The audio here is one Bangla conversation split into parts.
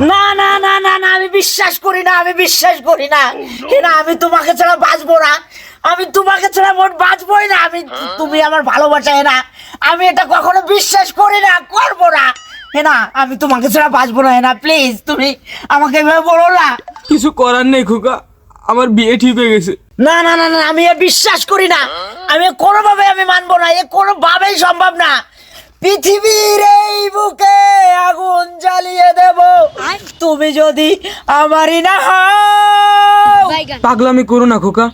না না না না না আমি বিশ্বাস করি না আমি বিশ্বাস করি না। না আমি তোমাকে ছাড়া বাঁচবো না। আমি তোমাকে ছাড়া মোট বাঁচবোই না। আমি তুমি আমার ভালোবাসা না। আমি এটা কখনো বিশ্বাস করি না করব না। আমি তোমাকে ছাড়া বাঁচবো না প্লিজ তুমি আমাকে এভাবে বলো না। কিছু করার নেই খোকা। আমার বিয়ে ঠিক হয়ে গেছে। না না না না আমি এ বিশ্বাস করি না। আমি কোনোভাবে আমি মানবো না। এ কোনোভাবেই সম্ভব না। পৃথিবীর এই বুকে তুমি যদি আমারই না হও। পাগলামি করো না খোকা।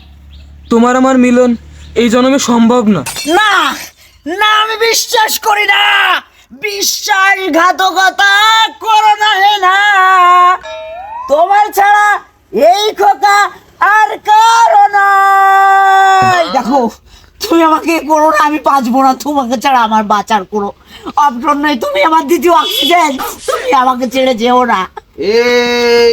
তোমার আমার মিলন এই জন্মে সম্ভব না। না না আমি বিশ্বাস করি না। বিশ্বাসঘাতকতা করো না হে না। তোমার ছাড়া এই খোকা আর কারও নাই। দেখো তুমি আমাকে করো না আমি বাঁচবো না। তোমাকে ছাড়া আমার বাঁচার কোনো অপশন নেই। তুমি আমার দ্বিতীয় অক্সিজেন। তুমি আমাকে ছেড়ে যেও না। এই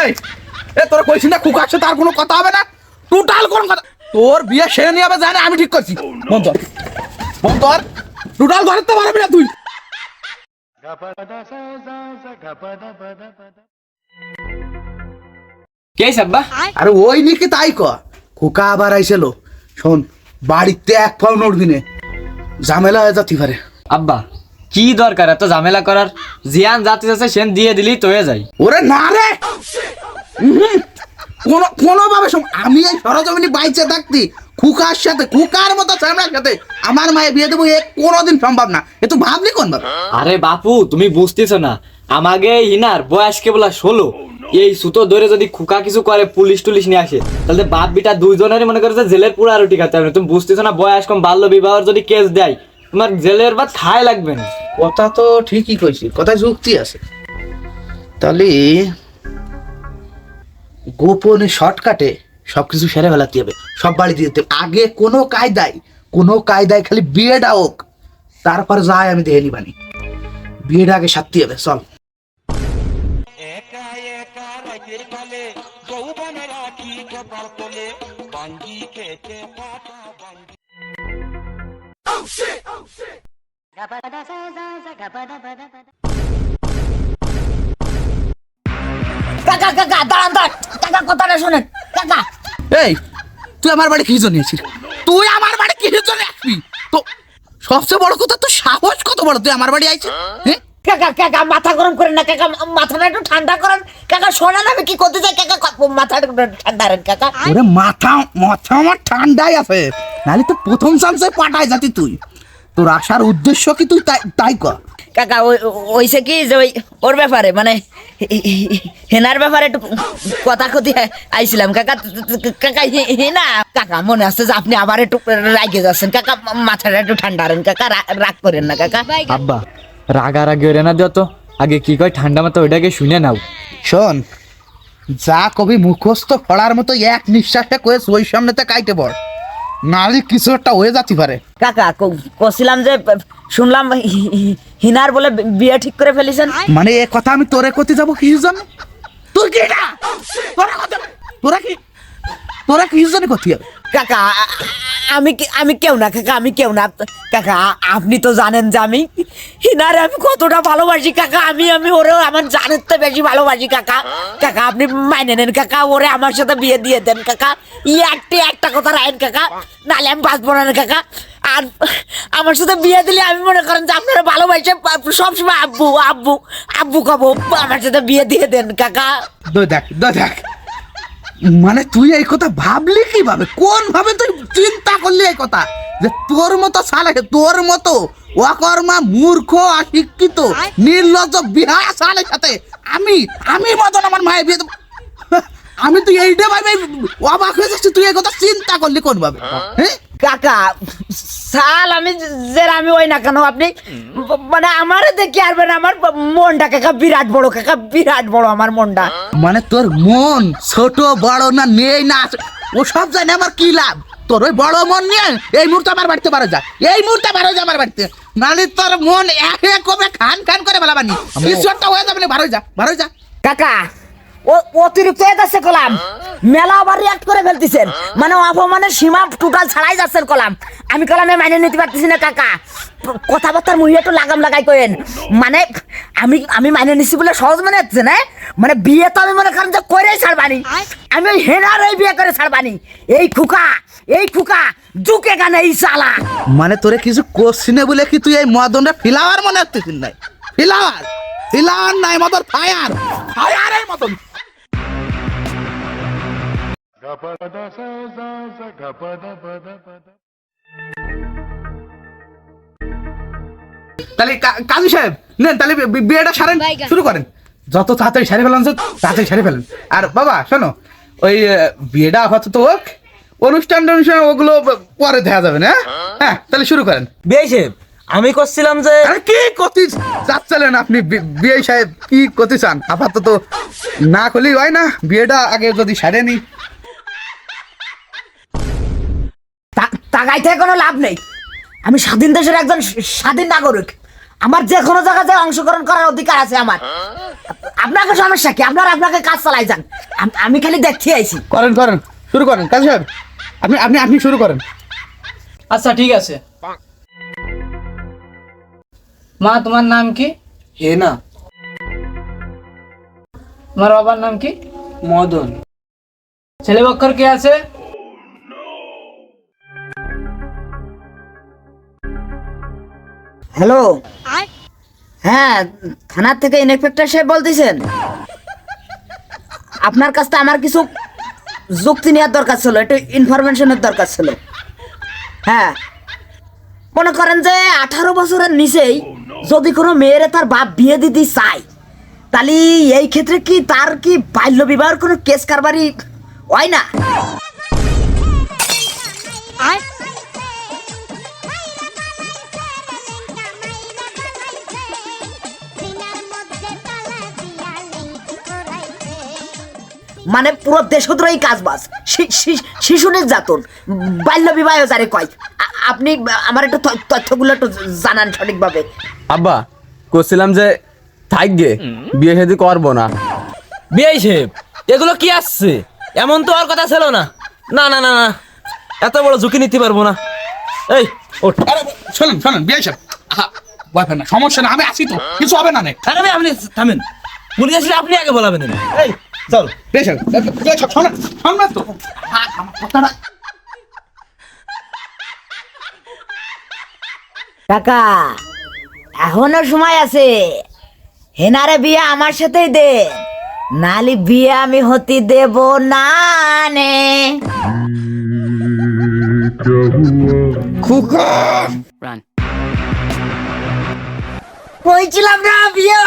এই এ তোরা কইছিস না খুক আসছে তার কোনো কথা হবে না? টোটাল কোন কথা। তোর বিয়ে সেরে নিয়ে হবে জানে আমি ঠিক করছি। মন তোর মন টোটাল ঘরে তো পারবি না তুই। কে সাব্বা? আরে ওই নাকি তাই ক। খোকা আবার আইছিল শোন বাড়িতে এক পাও নড়বি নে ঝামেলা হয়ে যাতে পারে। আব্বা কি দরকার? এত ঝামেলা করার? জিয়ান জাতি আছে সেন দিয়ে দিলেই তো হয়ে যায়। ওরে না রে! উহুম। কোনো কোনোভাবে সম- আমি এই সরজমিনি বাইচে থাকতি খুকার সাথে খুকার মতো ছেলের সাথে আমার মায়ে বিয়ে দেবো এ কোনোদিন সম্ভব না। এ তো ভাবলি কোন ভাবে? আরে বাপু তুমি বুঝতেছো না আমাকে হিনার বয়স কেবল ষোলো। এই সুতো ধরে যদি খুকা কিছু করে, পুলিশ টুলিশ নিয়ে আসে, তাহলে বাপ বিটা দুইজনেরই মনে করে যে জেলের পুরো আরও টিকাতে হবে তুমি বুঝতেছো না, বয়স কম, বাল্য বিবাহের যদি কেস দেয়, তোমার জেলের ভাত খায় লাগবে না। কথা তো ঠিকই কইছি, কথায় যুক্তি আছে। তাহলে গোপনে শর্টকাটে সবকিছু সেরে ফেলাতে হবে, সব বাড়ি দিতে আগে কোনো কায়দায় কোনো কায়দায় খালি বিয়েটা হোক, তারপর যায় আমি দেখে নিবানি বিয়েটা আগে সারতে হবে, চল। শোনেন কাকা এই, তুই আমার বাড়ি তুই আমার বাড়ি তো সবচেয়ে বড় কথা সাহস কত বড়? তুই আমার বাড়ি হ্যাঁ? মাথা গরম করেন না, কাকা মাথাটা একটু ঠান্ডা করেন। কাকা শোনান আমি কি করতে চাই? কাকা একটু ঠান্ডা করেন কাকা। ওরে মাথা মাথা আমার ঠান্ডাই আছে। নাহলে তো প্রথম চান্সে পাঠায় যাতি তুই। তোর আসার উদ্দেশ্য কি তুই তাই তাই কর। কাকা ওই ওইসে কি যে ওই ওর ব্যাপারে মানে হেনার ব্যাপারে একটু কথা কথি আইছিলাম কাকা। কাকা হে- হেনা? কাকা মনে আছে যে আপনি আবার একটু রাগে যাচ্ছেন। কাকা মাথাটা একটু ঠান্ডা করেন কাকা। রা- রাগ করেন না কাকা। আব্বা রাগারাগি ওরে না দিও তো। আগে কি কয় ঠান্ডা মতো ওইটাকে শুনে নাও। শোন যা কবি মুখস্থ পড়ার মতো এক নিঃশ্বাসটা করে ওই সামনে তো কাইতে পড়। নাহলে কিছু একটা হয়ে যাতে পারে। কাকা কছিলাম যে শুনলাম হিনার বলে বিয়ে ঠিক করে ফেলেছেন। মানে এ কথা আমি তোরে করতে যাব কিছু জানো তুই কি এটা? তোরা কথা তোরা কি তোরা কিছু জানি করতে যাবে? কাকা আমি আমি কেউ না, কাকা, আমি কেউ না। কাকা, আপনি তো জানেন যে আমি হিনারে আমি কতটা ভালোবাসি, কাকা, আমি আমি ওরে আমার জানের তো বেশি ভালোবাসি, কাকা। কাকা, আপনি মাইনে নেন, কাকা, ওরে আমার সাথে বিয়ে দিয়ে দেন, কাকা। ই একটি, একটা কথা রাখেন, কাকা। নাহলে আমি বাঁচবো না, কাকা। আর আমার সাথে বিয়ে দিলে আমি মনে করেন যে আপনারা ভালোবাসে সবসময় আব্বু আব্বু আব্বু কব, আমার সাথে বিয়ে দিয়ে দেন, কাকা। দেখ দেখ। মানে তুই এই কথা ভাবলি কীভাবে? কোন ভাবে তুই চিন্তা করলি এই কথা? যে তোর মতো সালে তোর মতো অকর্মা মূর্খ অশিক্ষিত নির্লজ্জ বিহার সালের সাথে আমি আমি মতন আমার মায়ের বিয়ে। আমি তুই এইটা ভাবে অবাক হয়ে যাচ্ছি তুই এই কথা চিন্তা করলি কোন ভাবে? হ্যাঁ? কাকা সাল আমি যে আমি ওই না কেন আপনি মানে আমারে দেখি আরবেন আমার মনটা কাকা বিরাট বড় কাকা বিরাট বড় আমার মনটা। মানে তোর মন ছোট বড় না নেই না ও সব জানে আমার কি লাভ? তোর ওই বড় মন নিয়ে এই মুহূর্তে আমার বাড়িতে বারো যা এই মুহূর্তে বারো যা আমার বাড়িতে। নালে তোর মন এক এক কবে খান খান করে বেলাবানি। কিছু একটা হয়ে যাবে বারো যা বারো যা। কাকা অতিরিক্ত হয়ে যাচ্ছে কলাম। মেলা আবার রিয়াক্ট করে ফেলতেছেন। মানে অপমানের সীমা টোটাল ছাড়াই যাচ্ছেন কলাম। আমি কলামে মাইনে নিতে পারতেছি না কাকা। কথাবার্তার মুহি একটু লাগাম লাগাই করেন মানে আমি আমি মাইনে নিচ্ছি বলে সহজ মনে হচ্ছে না মানে বিয়ে তো আমি মনে করেন যে করেই ছাড়বানি। আমি ওই হেনার এই বিয়ে করে ছাড়বানি। এই খুকা এই খুকা জুকে গানে এই সালা মানে তোরে কিছু কোশ্চিনে বলে কি তুই এই মদনটা ফিলাওয়ার মনে হচ্ছিস নাই? ফিলাওয়ার ফিলাওয়ার নাই মদন ফায়ার। ফায়ার এই মদন তাহলে কাজী সাহেব নেন তাহলে বিয়েটা সারেন শুরু করেন। যত তাড়াতাড়ি সারে ফেলেন তাড়াতাড়ি সারে ফেলেন। আর বাবা শোনো ওই বিয়েটা আপাতত হোক অনুষ্ঠান টনুষ্ঠান ওগুলো পরে দেখা যাবে না হ্যাঁ? হ্যাঁ। তাহলে শুরু করেন। বিয়ে সাহেব আমি করছিলাম যে কি করতে চাচ্ছিলেন আপনি বিয়ে সাহেব কি করতে চান? আপাতত না করলেই হয় না বিয়েটা আগে যদি সারে নি তাকাইতে কোনো লাভ নেই। আমি স্বাধীন দেশের একজন স্বাধীন নাগরিক। আমার যে কোনো জায়গাতে অংশগ্রহণ করার অধিকার আছে আমার। আপনাকে সমস্যা কি? আপনার আপনাকে কাজ চালাই যান। আমি খালি দেখতে আইছি। করেন করেন। শুরু করেন কাজী সাহেব। আপনি আপনি আপনি শুরু করেন। আচ্ছা ঠিক আছে। মা তোমার নাম কি? হে না তোমার বাবার নাম কি? মদন। ছেলে পক্ষর কে আছে? হ্যালো? হ্যাঁ থানার থেকে ইন্সপেক্টর সাহেব বলতেছেন। আপনার কাছ থেকে আমার কিছু যুক্তি নেওয়ার দরকার ছিল একটু ইনফরমেশনের দরকার ছিল। হ্যাঁ। মনে করেন যে আঠারো বছরের নিচেই যদি কোনো মেয়েরে তার বাপ বিয়ে দিতে চায় তাহলে এই ক্ষেত্রে কি তার কি বাল্য বিবাহের কোনো কেস কারবারই হয় না? মানে পুরো দেশদ্রোহী কাজ বাস শিশু নির্যাতন বাল্য বিবাহ যারে কয়। আপনি আমার একটু তথ্যগুলো একটু জানান সঠিকভাবে। আব্বা করছিলাম যে থাকবে বিয়ে শাদি করব না। বিয়ে সাহেব এগুলো কি আসছে? এমন তো আর কথা ছিল না। না না না না। এত বড় ঝুঁকি নিতে পারব না। এই ওঠ। শোনেন শোনেন বিয়ে সাহেব। না সমস্যা না আমি আছি তো কিছু হবে না নে। আপনি থামেন। পুলিশ আসলে আপনি আগে বলাবেন এই চল তো। কথাটা কাকা এখনও সময় আছে। হেনারে বিয়ে আমার সাথেই দে। নালি বিয়ে আমি হতে দেব না নে। কইছিলাম না বিয়ে